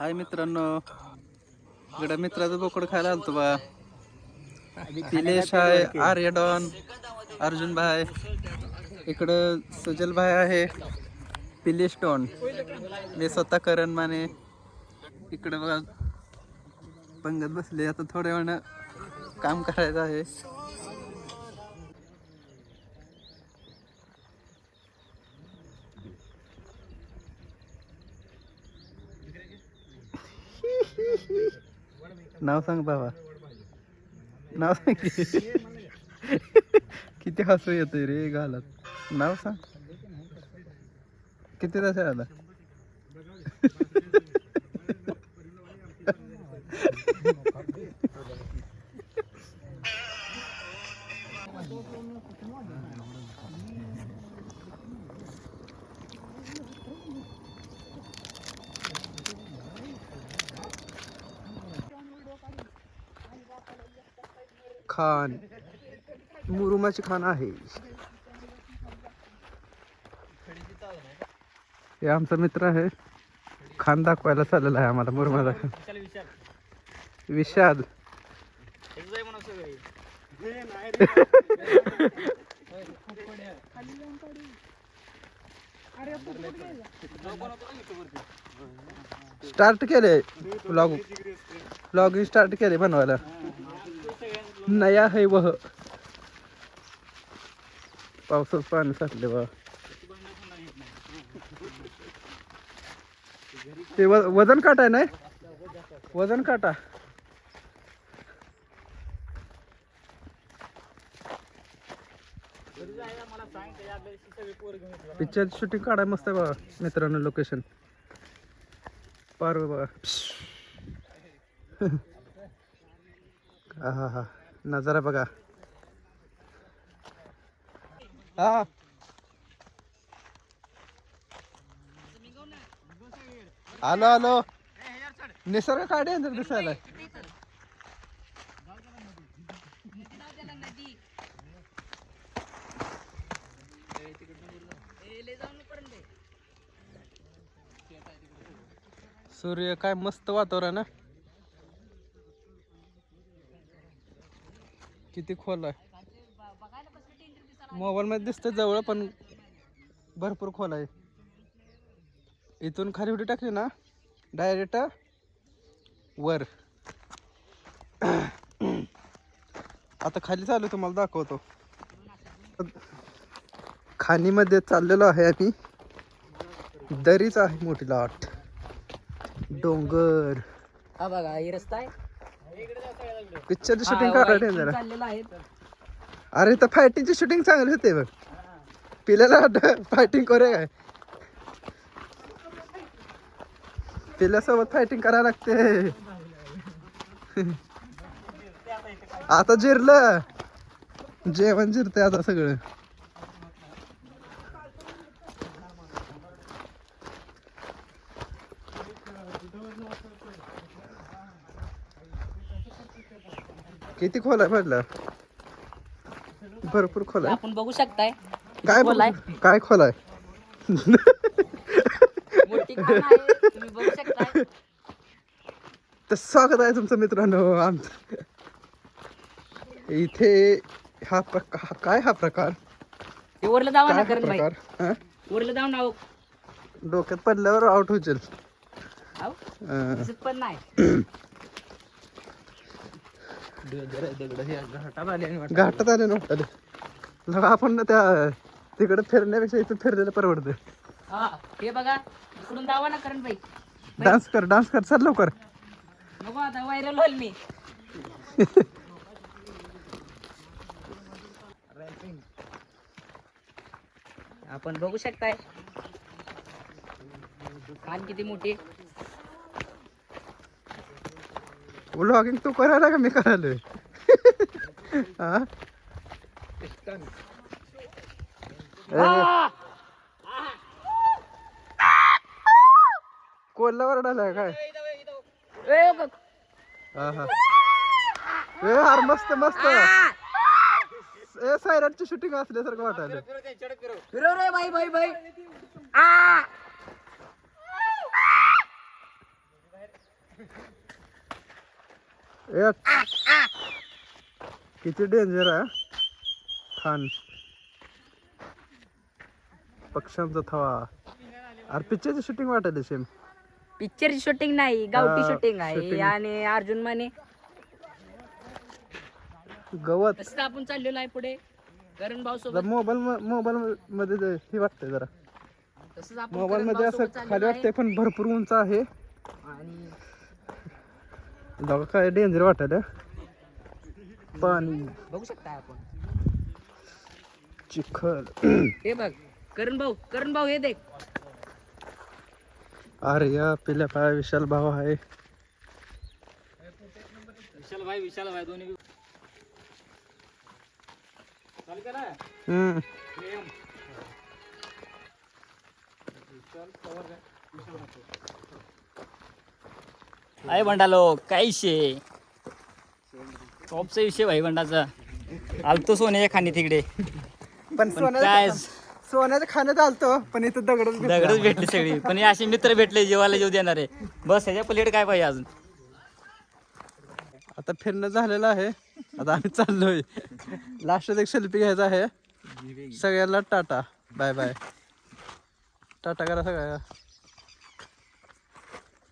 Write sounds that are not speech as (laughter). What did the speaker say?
हाय मित्रांनो. इकडं मित्राचं बोकड खायला आलतो बा. निलेश आहे आर्य डॉन अर्जुन भाई. इकडं सुजल भाई आहे पिलेश डॉन. मी स्वतः करण माने. इकडं बघा पंगत बसले. आता थोड्या वेळानं काम करायचं आहे. नाव सांग बाबा. नाव सांग. की. किती हसू येतोय रे घालत. नाव सांग. किती तास आला खान. मुरुमाची खान आहे. हे आमचा मित्र आहे. खान दाखवायला चाललेला आहे आम्हाला मुरुमाचा खान. विशाल. स्टार्ट केले. ब्लॉग ब्लॉगिंग स्टार्ट केले बनवायला. नया है वह। पावसात पाणी साठले बा. ते व- वजन काटा आहे ना? वजन काटा. पिक्चर शूटिंग काढाय मस्त आहे बाबा मित्रांनो लोकेशन पार बघा. हा हा हा नजारा बघा. हा. आलो आलो. निसर्ग काढे दिसायला. सूर्य काय मस्त वातावरण ना किती खोल आहे? मोबाईल मध्ये दिसतं जवळ पण भरपूर खोल आहे. इथून खाली उडी टाकली ना डायरेक्ट वर. आता खाली चालू तुम्हाला दाखवतो. खाणीमध्ये चाललेलो आहे आम्ही. दरीच आहे मोठी लाट. डोंगर. हा बघा हे रस्ता आहे. पिक्चरची शूटिंग हा, करायला जरा चाललेला आहे. अरे तर फायटिंगची शूटिंग चांगली होते बघ. पिल्याला फायटिंग करे काय? पिल्यासोबत फायटिंग करायला लागते. आता जिरलं. जेवण जिरते आता सगळं. किती खोल आहे म्हटलं? भरपूर खोल आहे. आपण बघू शकताय. काय खोल आहे? काय खोल आहे? मोठी खाण आहे. तुम्ही बघू शकताय. तर स्वागत आहे तुमचं मित्रांनो. आमचं इथे हा प्रकार हा- काय हा प्रकार? ते वरलं जावा काय ना हा करण भाई. प्रकार? हा? वरलं डोक्यात पडल्यावर आउट होशील. आहो अं, दिसत पण नाही. (clears throat) घाटात आले नव्हतं लगा आपण ना त्या तिकडे फिरण्यापेक्षा इथं फिरलेलं परवडतं हा हे बघा इकडून जावा ना करण भाई. डान्स कर डान्स कर चल लवकर. नको आता व्हायरल होईल मी. आपण बघू शकताय. कान किती मोठी? व्लॉगिंग तू करायला का मी करायला (laughs) हा? आ! कोल्हावर आलाय काय. हा हा. ए यार मस्त मस्त. ए सायराटची शूटिंग असल्यासारखं वाटायला फिरव रे बाई बाई बाई. आ. एक. किती डेंजर आहे खान. पक्ष्यांचा थवा. अरे पिक्चरची शूटिंग वाटायला सेम पिक्चरची शूटिंग नाही गावठी हा, शूटिंग आहे. shooting. आणि अर्जुन माने गवत. तसं आपण चाललेलो आहे पुढे. करण भाऊ सोबत. मोबाईल मोबाईल मध्ये ते हे वाटतंय जरा. तसंच आपण मोबाईल करणमध्ये असं चाललेलो खाली आहे. वाटतंय पण भरपूर उंच आहे. आणि बघा काय डेंजर वाटायला पाणी बघू शकता आपण. चिखल हे बघ करण भाऊ करण भाऊ हे देख. आर्या पिल्या पाय विशाल भाव आहे. विशाल भाई विशाल भाई दोन्ही हम्म. आहे बंडालो काय विषय टॉपचा विषय भाई बंडाचा. आलतो सोन्याच्या खाणी तिकडे पण काय सोन्याच्या खाण्यात आलतो पण इथं दगडच भेटला. दगडच भेटली सगळी. पण हे असे मित्र भेटले जेवायला जेव देणारे बस ह्याच्या पलीकडे काय पाहिजे अजून? आता फिरणं झालेलं आहे. आता आम्ही चाललोय. लास्ट एक सेल्फी घ्यायचा आहे. सगळ्यांना टाटा. बाय बाय टाटा करा सगळ्या